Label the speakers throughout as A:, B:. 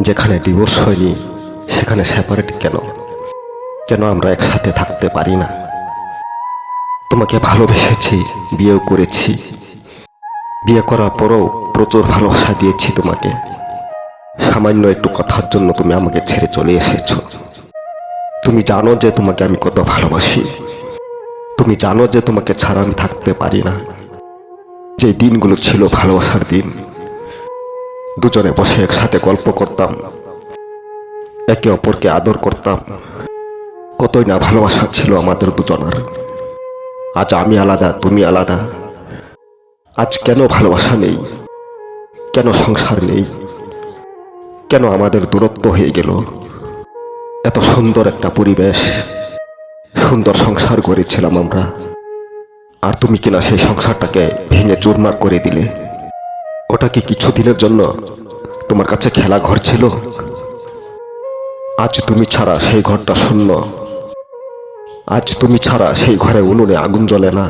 A: যেখানে ডিভোর্স হয়নি, সেখানে সেপারেট কেন? কেন আমরা একসাথে থাকতে পারি না? তোমাকে ভালোবেসেছি, বিয়েও করেছি। বিয়ে করার পরেও প্রচুর ভালোবাসা দিয়েছি তোমাকে। সামান্য একটু কথার জন্য তুমি আমাকে ছেড়ে চলে এসেছ। তুমি জানো যে তোমাকে আমি কত ভালোবাসি। তুমি জানো যে তোমাকে ছাড়া আমি থাকতে পারি না। যে দিনগুলো ছিল ভালোবাসার দিন দুজনে বসে একসাথে গল্প করতাম। একে অপরকে আদর করতাম। কতই না ভালোবাসা ছিল আমাদের দুজনার। আজ আমি আলাদা, তুমি আলাদা। আজ কেন ভালোবাসা নেই? কেন সংসার নেই? কেন আমাদের দূরত্ব হয়ে গেল? এত সুন্দর একটা পরিবেশ। সুন্দর সংসার করেছিলাম আমরা। আর তুমি কিনা সেই সংসারটাকে ভেঙে চুরমার করে দিলে। ওটা কি কিছুদিনের জন্য তোমার কাছে খেলা ঘর ছিল? আজ তুমি ছাড়া সেই ঘরটা শূন্য। আজ তুমি ছাড়া সেই ঘরে উনুনে আগুন জ্বলে না।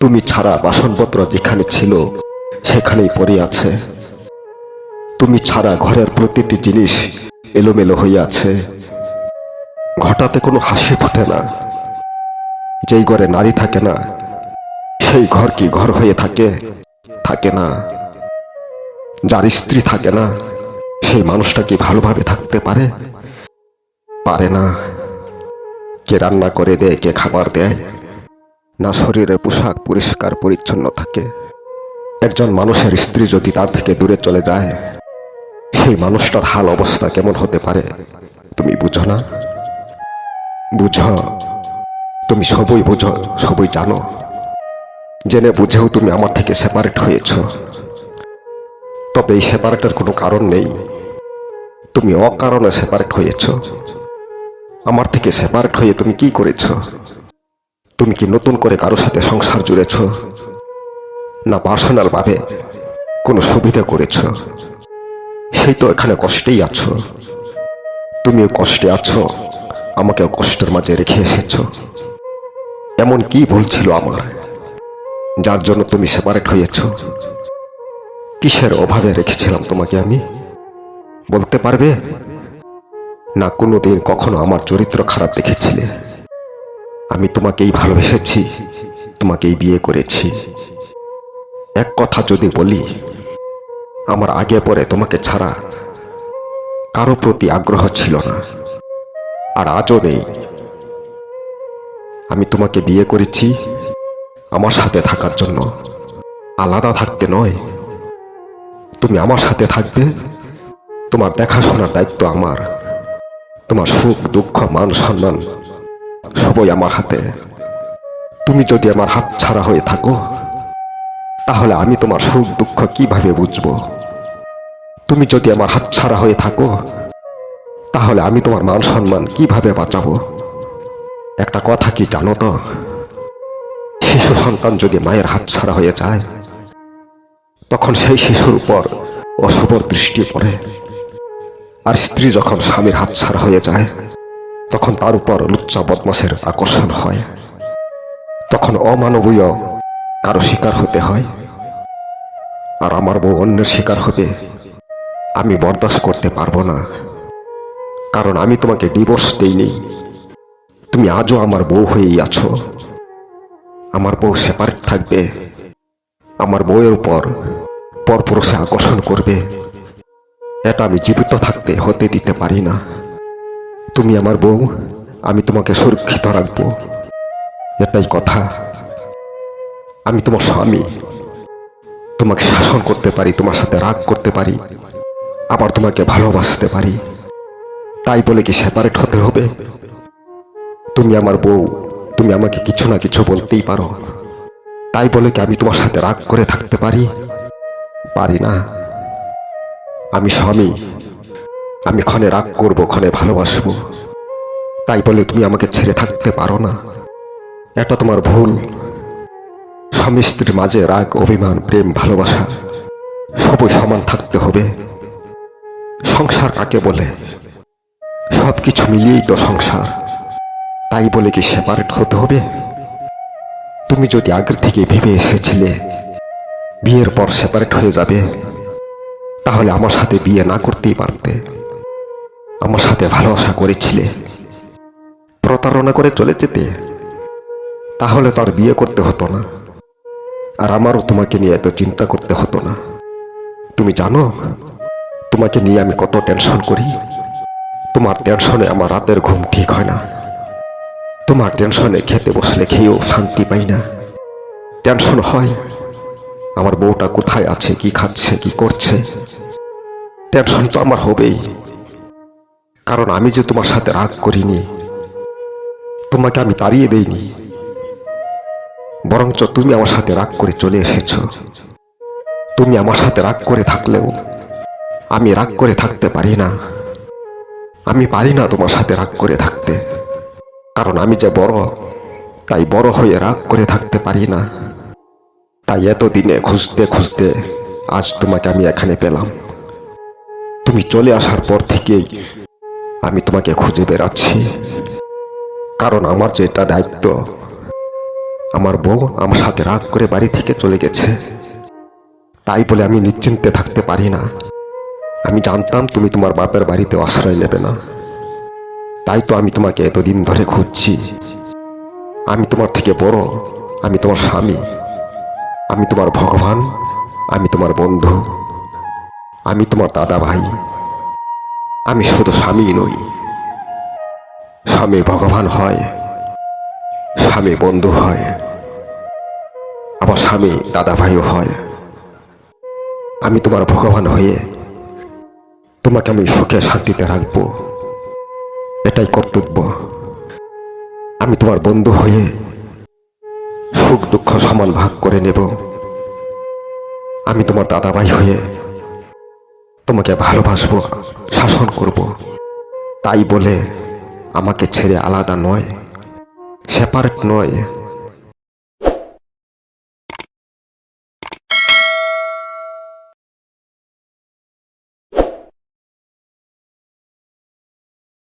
A: তুমি ছাড়া বাসনপত্র যেখানে ছিল, সেখানেই পড়ে আছে। তুমি ছাড়া ঘরের প্রতিটি জিনিস এলোমেলো আছে। ঘটাতে কোনো হাসি ফোটে না। যেই ঘরে নারী থাকে না, সেই ঘর কি ঘর হয়ে থাকে? থাকে না। যার স্ত্রী থাকে না, সেই মানুষটা কি ভালোভাবে থাকতে পারে? পারে না। কে রান্না করে দেয়, কে খাবার দেয়? না শরীরে পোশাক পরিষ্কার পরিচ্ছন্ন থাকে। একজন মানুষের স্ত্রী যদি তার থেকে দূরে চলে যায়, সেই মানুষটার হাল অবস্থা কেমন হতে পারে? তুমি বুঝো না? বুঝো। তুমি সবই বুঝো, সবই জানো। জেনে বুঝেও তুমি আমার থেকে সেপারেট হয়েছ। তবে এই সেপারেটের কোনো কারণ নেই। তুমি অকারণে সেপারেট হয়েছ। আমার থেকে সেপারেট হয়ে তুমি কি করেছ? তুমি কি নতুন করে কারও সাথে সংসার জুড়েছ? না পার্সোনাল ভাবে কোনো সুবিধা করেছ? সেই তো এখানে কষ্টেই আছো। তুমিও কষ্টে আছো, আমাকেও কষ্টের মাঝে রেখে এসেছ। এমন কি ভুল ছিল আমার? যার জন্য তুমি সেপারেট হয়েছ। কিসের অভাবে রেখেছিলাম তোমাকে আমি? বলতে পারবে? না, কোনোদিন কখনো আমার চরিত্র খারাপ দেখেছিলে। আমি তোমাকেই ভালোবেসেছি, তোমাকেই বিয়ে করেছি। এক কথা যদি বলি, আমার আগে পরে তোমাকে ছাড়া কারও প্রতি আগ্রহ ছিল না, আর আজও নেই। আমি তোমাকে বিয়ে করেছি আমার সাথে থাকার জন্য আলাদা থাকতে নয়। তুমি আমার সাথে থাকবে। তোমার দেখাশোনার দায়িত্ব আমার। তোমার সুখ, দুঃখ, মান, সম্মান সবই আমার হাতে। তুমি যদি আমার হাত ছাড়া হয়ে থাকো, তাহলে আমি তোমার সুখ, দুঃখ কীভাবে বুঝব? তুমি যদি আমার হাত ছাড়া হয়ে থাকো, তাহলে আমি তোমার মান, সম্মান কীভাবে বাঁচাবো? একটা কথা কি জানো তো? শিশু সন্তান যদি মায়ের হাত ছাড়া হয়ে যায়, তখন সেই শিশুর উপর অশুভ দৃষ্টি পড়ে। আর স্ত্রী যখন স্বামীর হাত ছাড়া হয়ে যায়, তখন তার উপর লুচ্চা বদমাসের আকর্ষণ হয়। তখন অমানবীয় কারও শিকার হতে হয়। আর আমার বউ অন্যের শিকার হবে আমি বরদাস্ত করতে পারব না। কারণ আমি তোমাকে ডিভোর্স দেইনি। তুমি আজও আমার বউ হয়েই আছো। আমার বউ সেপারেট থাকবে। আমার বউয়ের উপর পরপুরুষে আকর্ষণ করবে। এটা আমি জীবিত থাকতে হতে দিতে পারি না। তুমি আমার বউ, আমি তোমাকে সুরক্ষিত রাখব। এটাই কথা। আমি তোমার স্বামী। তোমাকে শাসন করতে পারি, তোমার সাথে রাগ করতে পারি, আবার তোমাকে ভালোবাসতে পারি। তাই বলে কি সেপারেট হতে হবে? তুমি আমার বউ তুমি আমাকে কিছু না কিছু বলতেই পারো। তাই বলে কি আমি তোমার সাথে রাগ করে থাকতে পারি? পারি না। আমি স্বামী। আমি ক্ষণে রাগ করব, ক্ষণে ভালোবাসবো। তাই বলে তুমি আমাকে ছেড়ে থাকতে পারো না। এটা তোমার ভুল। স্বামী স্ত্রীর মাঝে রাগ, অভিমান, প্রেম, ভালোবাসা সবই সমান থাকতে হবে। সংসার কাকে বলে? সব কিছু মিলিয়েই তো সংসার। তাই বলে কি সেপারেট হতে হবে? তুমি যদি আগের থেকে ভেবে এসেছিলে বিয়ের পর সেপারেট হয়ে যাবে, তাহলে আমার সাথে বিয়ে না করতেই পারতে। আমার সাথে ভালোবাসা করেছিলে, প্রতারণা করে চলে যেতে, তাহলে তো আর বিয়ে করতে হতো না। আর আমারও তোমাকে নিয়ে এত চিন্তা করতে হতো না। তুমি জানো, তোমাকে নিয়ে আমি কত টেনশন করি। তোমার টেনশনে আমার রাতের ঘুম ঠিক হয় না। তোমার টেনশনে খেতে বসলে খেয়েও শান্তি পাই না। টেনশন হয়, আমার বউটা কোথায় আছে, কি খাচ্ছে, কি করছে? টেনশন তো আমার হবেই। কারণ আমি যে তোমার সাথে রাগ করিনি, তোমাকে আমি তাড়িয়ে দেইনি। বরঞ্চ তুমি আমার সাথে রাগ করে চলে এসেছ। তুমি আমার সাথে রাগ করে থাকলেও আমি রাগ করে থাকতে পারি না। আমি পারি না তোমার সাথে রাগ করে থাকতে। কারণ আমি যে বড়, তাই বড় হয়ে রাগ করে থাকতে পারি না। তাই এতদিনে খুঁজতে খুঁজতে আজ তোমাকে আমি এখানে পেলাম। তুমি চলে আসার পর থেকেই আমি তোমাকে খুঁজে বেড়াচ্ছি। কারণ আমার যেটা দায়িত্ব, আমার বউ আমার সাথে রাগ করে বাড়ি থেকে চলে গেছে। তাই বলে আমি নিশ্চিন্তে থাকতে পারি না। আমি জানতাম তুমি তোমার বাপের বাড়িতে আশ্রয় নেবে না। তাই তো আমি তোমাকে এতদিন ধরে খুঁজছি। আমি তোমার থেকে বড়, আমি তোমার স্বামী, আমি তোমার ভগবান, আমি তোমার বন্ধু, আমি তোমার দাদা ভাই, আমি শুধু স্বামী নই। স্বামী ভগবান হয় স্বামী বন্ধু হয় আমার স্বামী দাদা ভাইও হয়। আমি তোমার ভগবান হয়ে তোমাকে আমি সুখে শান্তিতে রাখব। এটাই কর্তব্য। আমি তোমার বন্ধু হয়ে সুখ দুঃখ সমান ভাগ করে নেব। আমি তোমার দাদাভাই হয়ে তোমাকে ভালোবাসবো, শাসন করব। তাই বলে আমাকে ছেড়ে আলাদা নয় সেপারেট নয়।